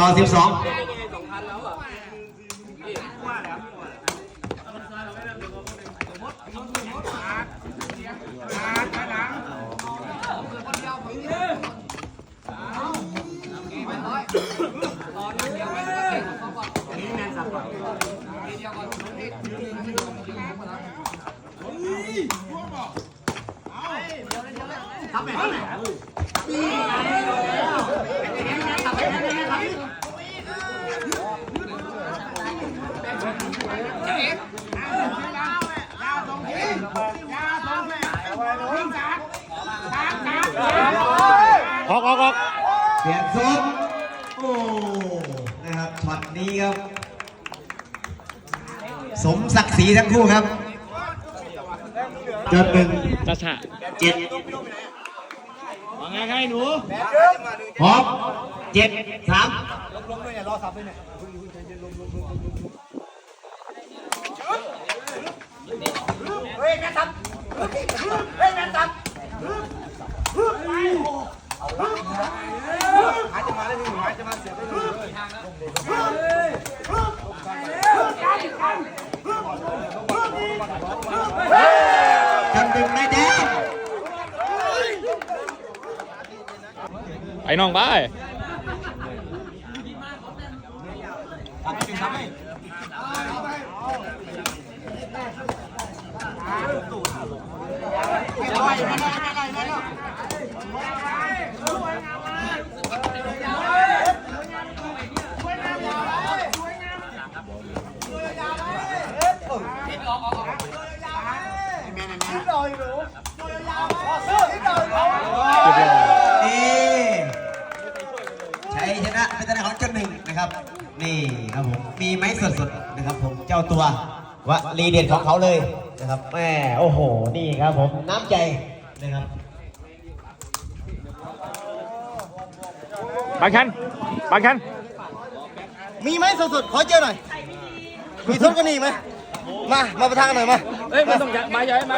ต่อสิบสองอ อกออกออกเปลี่ยนทรงโอ้นะครับช็อตนี้ครับ สมศักดิ์ศรีทั้งคู่ครับเจอหนึ่งจ้าชาเจ็ดว่าไงใครหนูพร้อมเจ็ดสาม จนดึงได้แดงไอ้น้องไป นี่ชัยชนะเป็นชนะของเจ้าหนึ่งนะครับ นี่ครับผม มีไม้สดๆนะครับผม เจ้าตัววะรีเด็ดของเขาเลยนะครับแหมโอ้โห นี่ครับผม น้ำใจนะครับ บางชันบางชันมีไหมสดๆ ขอเจอหน่อย มีทุนก็นี่ไหม มา มาประทานกันหน่อยมา เอ้ยมาต้องมาใหญ่มา